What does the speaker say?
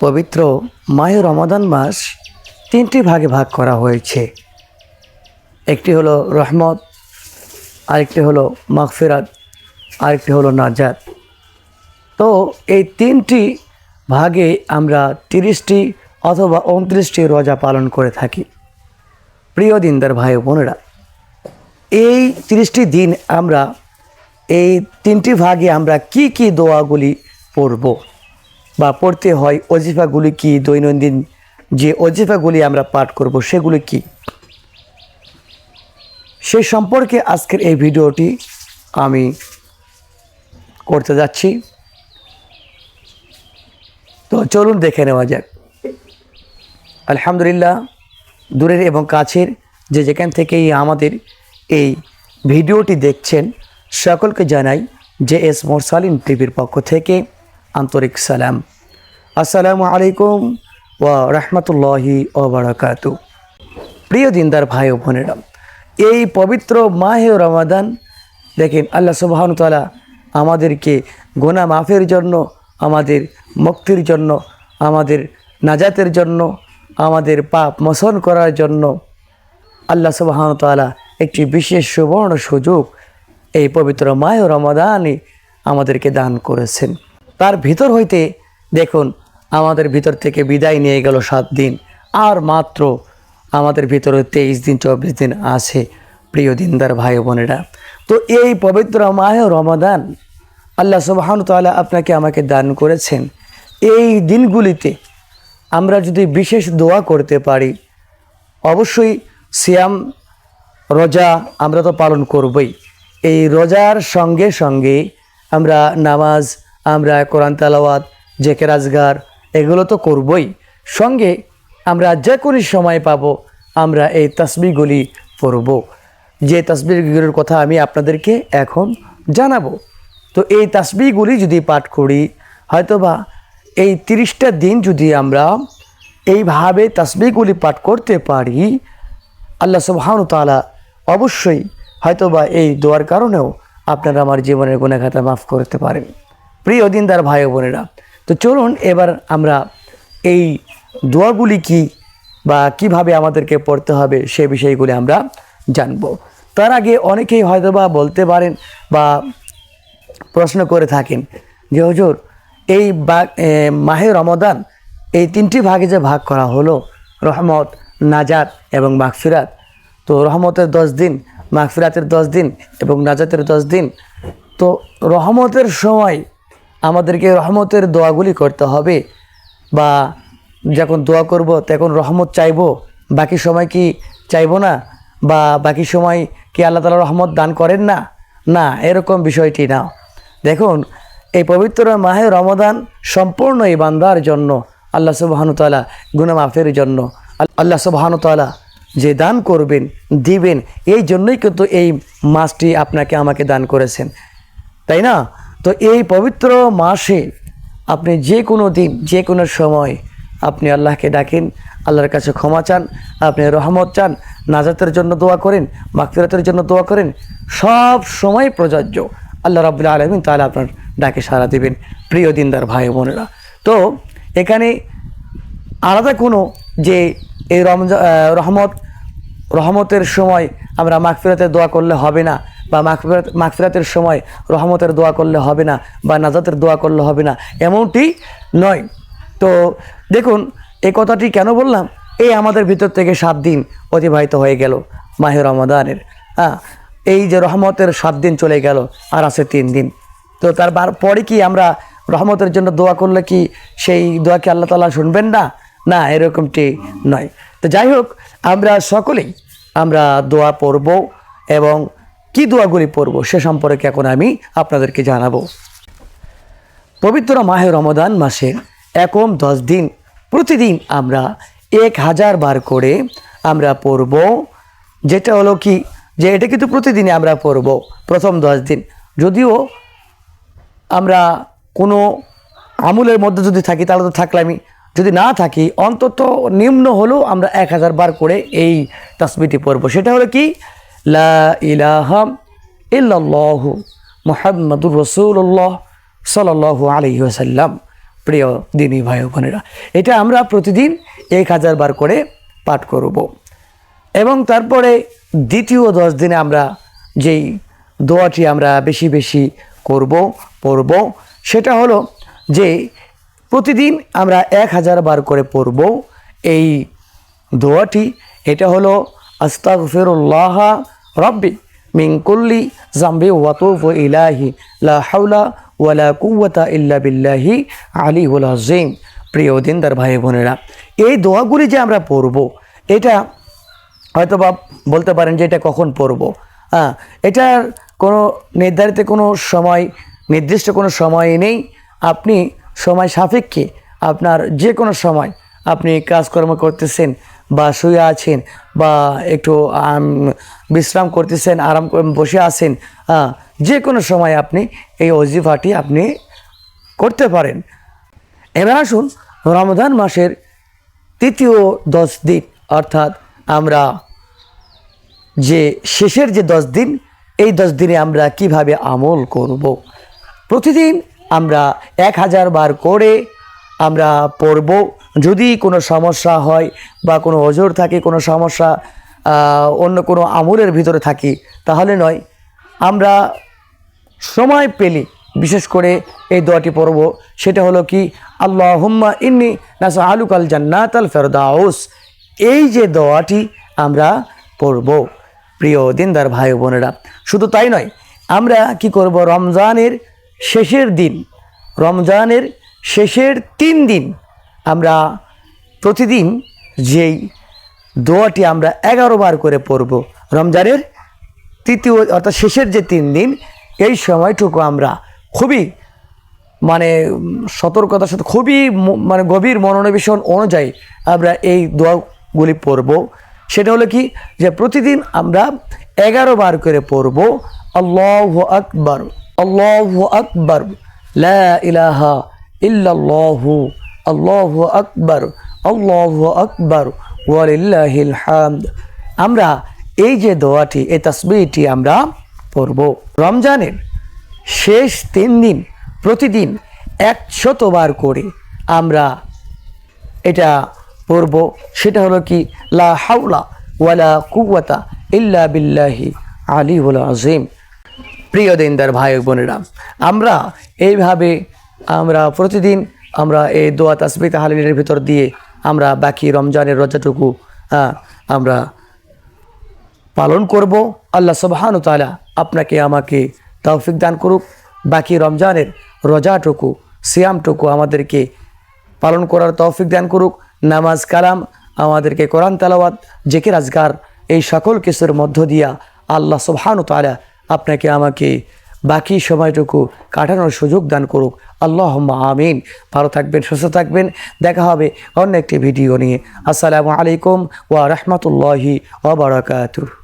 পবিত্র মাহে রমাদান মাস তিনটি ভাগে ভাগ করা হয়েছে। একটি হলো রহমত, আরেকটি হলো মাগফিরাত, আরেকটি হলো নাজাত। তো এই তিনটি ভাগে আমরা তিরিশটি অথবা উনত্রিশটি রোজা পালন করে থাকি। প্রিয় দিনদার ভাই বোনেরা, এই তিরিশটি দিন আমরা, এই তিনটি ভাগে আমরা কি কি দোয়াগুলি পড়ব? বা পড়তে হয় অজিফাগুলি কি দৈনন্দিন যে অজিফাগুলি আমরা পাঠ করব সেগুলি কি? সেই সম্পর্কে আজকের এই ভিডিওটি আমি করতে যাচ্ছি। তো চলুন দেখে নেওয়া যাক। আলহামদুলিল্লাহ, দূরের এবং কাছের যে যেখান থেকেই আমাদের এই ভিডিওটি দেখছেন, সকলকে জানাই যে এস মোরসালিন টিভির পক্ষ থেকে আন্তরিক সালাম। আসসালামু আলাইকুম ওয়া রহমতুল্লাহি ওবরাকাত প্রিয় দিনদার ভাই ও বোনেরা, এই পবিত্র মাহে রমাদান, দেখেন আল্লাহ সুবাহন তালা আমাদেরকে গোনা মাফের জন্য, আমাদের মুক্তির জন্য, আমাদের নাজাতের জন্য, আমাদের পাপ মোচন করার জন্য আল্লাহ সুবাহন তালা একটি বিশেষ সুবর্ণ সুযোগ এই পবিত্র মায় রমাদানে আমাদেরকে দান করেছেন। তার ভিতর হইতে দেখুন আমাদের ভিতর থেকে বিদায় নিয়ে গেল সাত দিন। আর মাত্র আমাদের ভিতরে তেইশ দিন, চব্বিশ দিন আছে, প্রিয় দিনদার ভাই বোনেরা। তো এই পবিত্র মায় রমাদান আল্লাহ সুবাহন তাল্লাহ আপনাকে আমাকে দান করেছেন। এই দিনগুলিতে আমরা যদি বিশেষ দোয়া করতে পারি, অবশ্যই সিয়াম, রোজা আমরা তো পালন করবই। এই রোজার সঙ্গে সঙ্গে আমরা নামাজ, আমরা কোরআন তালাওয়াত, জেকের আজগার এগুলো তো করবই। সঙ্গে আমরা যে কোনো সময় পাব, আমরা এই তসবিগুলি পড়ব। যে তসবিগুলির কথা আমি আপনাদেরকে এখন জানাব। তো এই তাসবিগুলি যদি পাঠ করি, হয়তোবা এই তিরিশটা দিন যদি আমরা এইভাবে তসবিগুলি পাঠ করতে পারি, আল্লাহ সুবহানু তাআলা অবশ্যই হয়তোবা এই দোয়ার কারণেও আপনারা আমার জীবনের গুণাখাতা মাফ করতে পারেন। প্রিয় দিনদার ভাই বোনেরা তো চলুন এবার আমরা এই দোয়াগুলি কি বা কীভাবে আমাদেরকে পড়তে হবে সে বিষয়গুলি আমরা জানব। তার আগে অনেকেই হয়তোবা বলতে পারেন বা প্রশ্ন করে থাকেন যে, হুজুর, এই বা মাহে রমদান এই তিনটি ভাগে যে ভাগ করা হলো, রহমত, নাজাত এবং মাগফিরাত, তো রহমতের দশ দিন, মাগফিরাতের দশ দিন এবং নাজাতের দশ দিন, তো রহমতের সময় আমাদেরকে রহমতের দোয়াগুলি করতে হবে। বা যখন দোয়া করব, তখন রহমত চাইব। বাকি সময় কি চাইব না? বা বাকি সময় কি আল্লাহ তালা রহমত দান করেন না? না, এরকম বিষয়টি না। দেখুন, এই পবিত্র মাহে রমদান সম্পূর্ণ এই বান্দার জন্য, আল্লাহ সুবাহানুতালা গুণমাফের জন্য। আল- আল্লাহ সুবাহানুতালা যে দান করবেন, দিবেন, এই জন্যই কিন্তু এই মাসটি আপনাকে আমাকে দান করেছেন। তাই না? তো এই পবিত্র মাসে আপনি যে কোনো দিন, যে কোনো সময় আপনি আল্লাহকে ডাকেন, আল্লাহর কাছে ক্ষমা চান, আপনি রহমত চান, নাজাতের জন্য দোয়া করেন মাকফিরাতের জন্য দোয়া করেন, সব সময় প্রযোজ্য। আল্লাহ রাবুল্লাহ আলমিন তাহলে আপনার ডাকে সাড়া দেবেন। প্রিয় দিনদার ভাই বোনেরা, তো এখানে আলাদা কোনো যে এই রমজা রহমত, রহমতের সময় আমরা মাগফিরাতের দোয়া করলে হবে না বা মাগফিরাত সময় রহমতের দোয়া করলে হবে না বা নাজাতের দোয়া করলে হবে না, এমনটি নয়। তো দেখুন, এই কথাটি কেন বললাম? এই আমাদের ভিতর থেকে সাত দিন অতিবাহিত হয়ে গেল মাহে রমাদানের। হ্যাঁ এই যে রহমতের সাত দিন চলে গেল, আর আছে তিন দিন। তো তার পরে কি আমরা রহমতের জন্য দোয়া করলে কি সেই দোয়াকে আল্লাহ তালা শুনবেন না? না, এরকমটি নয়। তো যাই হোক, আমরা সকলেই আমরা দোয়া পড়ব এবং কি দোয়াগুলি পড়ব? সে সম্পর্কে এখন আমি আপনাদেরকে জানাব। পবিত্র মাহে রমদান মাসে একম দশ দিন প্রতিদিন আমরা এক হাজার বার করে আমরা পড়ব। যেটা হলো কি? যে এটা কিন্তু প্রতিদিনই আমরা পড়ব, প্রথম দশ দিন। যদিও আমরা কোনো আমলের মধ্যে যদি থাকি, তাহলে তো থাকলামই যদি না থাকি, অন্তত নিম্ন হলেও আমরা এক হাজার বার করে এই তসবিটি পড়ব। সেটা হলো কি? লা ইলাহা ইল্লাল্লাহু মুহাম্মাদুর রসুল্লাহ সাল্লাল্লাহু আলাইহি ওয়াসাল্লাম। প্রিয় দিনী ভাই বোনেরা, এটা আমরা প্রতিদিন এক হাজার বার করে পাঠ করব। এবং তারপরে দ্বিতীয় দশ দিনে আমরা যেই দোয়াটি আমরা বেশি বেশি করব, পড়ব, সেটা হলো যে প্রতিদিন আমরা এক হাজার বার করে পড়ব এই দোয়াটি। এটা হলো আস্তাগফিরুল্লাহ রব্বি মিন কুল্লি জাম্বি ওয়াতুফু ইলাহি, লা হাওলা ওয়ালা কুওয়াতা ইল্লা বিল্লাহি আলিউল আযীম। প্রিয় দিনদার ভাই বোনেরা, এই দোয়াগুলি যে আমরা পড়ব, এটা হয়তো বা বলতে পারেন যে এটা কখন পড়ব? হ্যাঁ এটার কোনো নির্ধারিত কোনো সময়, নির্দিষ্ট কোনো সময় নেই। আপনি সময় সাপেক্ষে আপনার যে কোনো সময় আপনি কাজকর্ম করতেছেন বা শুয়ে আছেন বা একটু বিশ্রাম করতেছেন, আরাম বসে আছেন যে কোনো সময় আপনি এই অজিফাটি আপনি করতে পারেন এবার আসুন, রমজান মাসের তৃতীয় দশ দিন, অর্থাৎ আমরা যে শেষের যে দশ দিন, এই দশ দিনে আমরা কীভাবে আমল করব। প্রতিদিন আমরা এক হাজার বার করে আমরা পড়ব। যদি কোনো সমস্যা হয় বা কোনো ওজোর থাকে, কোনো সমস্যা অন্য কোনো আমলের ভিতরে থাকি, তাহলে নয়। আমরা সময় পেলে বিশেষ করে এই দোয়াটি পড়ব। সেটা হলো কি আল্লাহ হুম্মা ইন্নি নাসা আলুকাল জান্নাত আল ফেরদাউস। এই যে দোয়াটি আমরা পড়ব, প্রিয় দিনদার ভাই বোনেরা। শুধু তাই নয়, আমরা কি করব? রমজানের শেষের দিন, রমজানের শেষের তিন দিন আমরা প্রতিদিন যেই দোয়াটি আমরা এগারো বার করে পড়ব, রমজানের তৃতীয় অর্থাৎ শেষের যে তিন দিন, এই সময়টুকু আমরা খুবই মানে সতর্কতার সাথে খুবই মানে গভীর মনোনিবেশন অনুযায়ী আমরা এই দোয়াগুলি পড়ব। সেটা হলো কি যে প্রতিদিন আমরা এগারো বার করে পড়ব, আল্লাহ আকবর আল্লাহ আকবর, লা ইলাহা ইল্লাল্লাহু, আল্লাহ আকবর আল্লাহ আকবর, ওয়ালিল্লাহিল হামদ। আমরা এই যে দোয়াটি, এই তসবিটি আমরা পড়ব। রমজানের শেষ তিন দিন, প্রতিদিন একশতবার করে আমরা এটা পড়ব। সেটা হলো কি? লা হাওলা ওয়ালা কুওয়াতা ইল্লা বিল্লাহি আলী আলিউল আজিম প্রিয় দিনদার ভাই বোনেরা, আমরা এইভাবে আমরা প্রতিদিন আমরা এই দোয়া তাসবি তাহালিলের ভিতর দিয়ে আমরা বাকি রমজানের রোজাটুকু আমরা পালন করব। আল্লাহ সুবহান তাআলা আপনাকে, আমাকে তৌফিক দান করুক। বাকি রমজানের রোজাটুকু, সিয়ামটুকু আমাদেরকে পালন করার তৌফিক দান করুক। নামাজ কালাম, আমাদেরকে কোরআন তালাওয়াত, জেকের রাজগার এই সকল কিছুর মধ্য দিয়া আল্লাহ সুবহান তাআলা আপনাকে, আমাকে বাকি সময়টুকু কাটানোর সুযোগ দান করুক। আল্লাহ আমিন। ভালো থাকবেন, সুস্থ থাকবেন। দেখা হবে অন্য একটি ভিডিও নিয়ে। আসসালামু আলাইকুম ওয়া রহমতুল্লাহি ওয়া বারাকাতুহু।